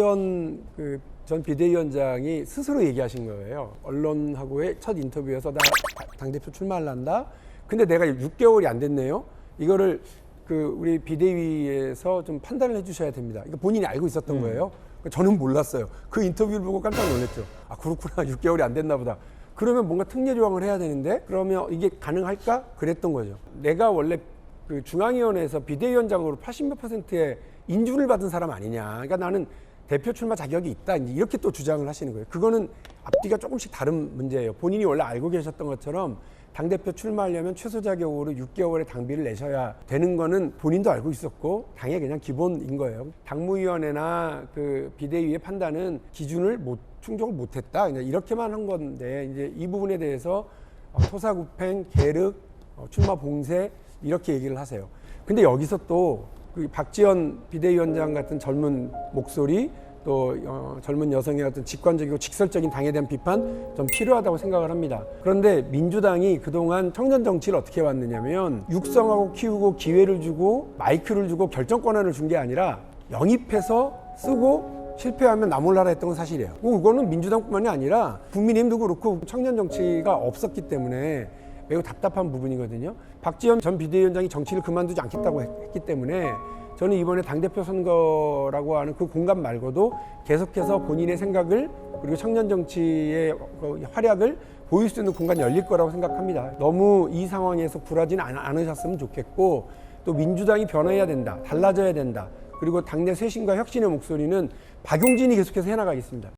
박지원 그 전 비대위원장이 스스로 얘기하신 거예요. 언론하고의 첫 인터뷰에서 나 당대표 출마할란다. 근데 내가 6개월이 안 됐네요. 이거를 그 우리 비대위에서 좀 판단을 해주셔야 됩니다. 이거 본인이 알고 있었던 거예요. 저는 몰랐어요. 그 인터뷰를 보고 깜짝 놀랐죠. 아 그렇구나. 6개월이 안 됐나 보다. 그러면 뭔가 특례 조항을 해야 되는데 그러면 이게 가능할까? 그랬던 거죠. 내가 원래 그 중앙위원회에서 비대위원장으로 80몇 퍼센트의 인준을 받은 사람 아니냐. 그러니까 나는 대표 출마 자격이 있다. 이렇게 또 주장을 하시는 거예요. 그거는 앞뒤가 조금씩 다른 문제예요. 본인이 원래 알고 계셨던 것처럼 당 대표 출마하려면 최소 자격으로 6개월의 당비를 내셔야 되는 거는 본인도 알고 있었고 당의 그냥 기본인 거예요. 당무위원회나 그 비대위의 판단은 기준을 못 충족을 못했다. 그냥 이렇게만 한 건데 이제 이 부분에 대해서 어, 토사구팽, 계륵, 어, 출마 봉쇄 이렇게 얘기를 하세요. 근데 여기서 또그 박지원 비대위원장 같은 젊은 목소리 또 어, 젊은 여성의 어떤 직관적이고 직설적인 당에 대한 비판 좀 필요하다고 생각을 합니다. 그런데 민주당이 그동안 청년 정치를 어떻게 왔느냐면 육성하고 키우고 기회를 주고 마이크를 주고 결정 권한을 준 게 아니라 영입해서 쓰고 실패하면 나 몰라라 했던 건 사실이에요. 뭐 그거는 민주당뿐만이 아니라 국민의힘도 그렇고 청년 정치가 없었기 때문에 매우 답답한 부분이거든요. 박지원 전 비대위원장이 정치를 그만두지 않겠다고 했- 했기 때문에 저는 이번에 당대표 선거라고 하는 그 공간 말고도 계속해서 본인의 생각을 그리고 청년 정치의 그 활약을 보일 수 있는 공간이 열릴 거라고 생각합니다. 너무 이 상황에서 않- 않으셨으면 좋겠고 또 민주당이 변화해야 된다. 달라져야 된다. 그리고 당내 쇄신과 혁신의 목소리는 박용진이 계속해서 해나가겠습니다.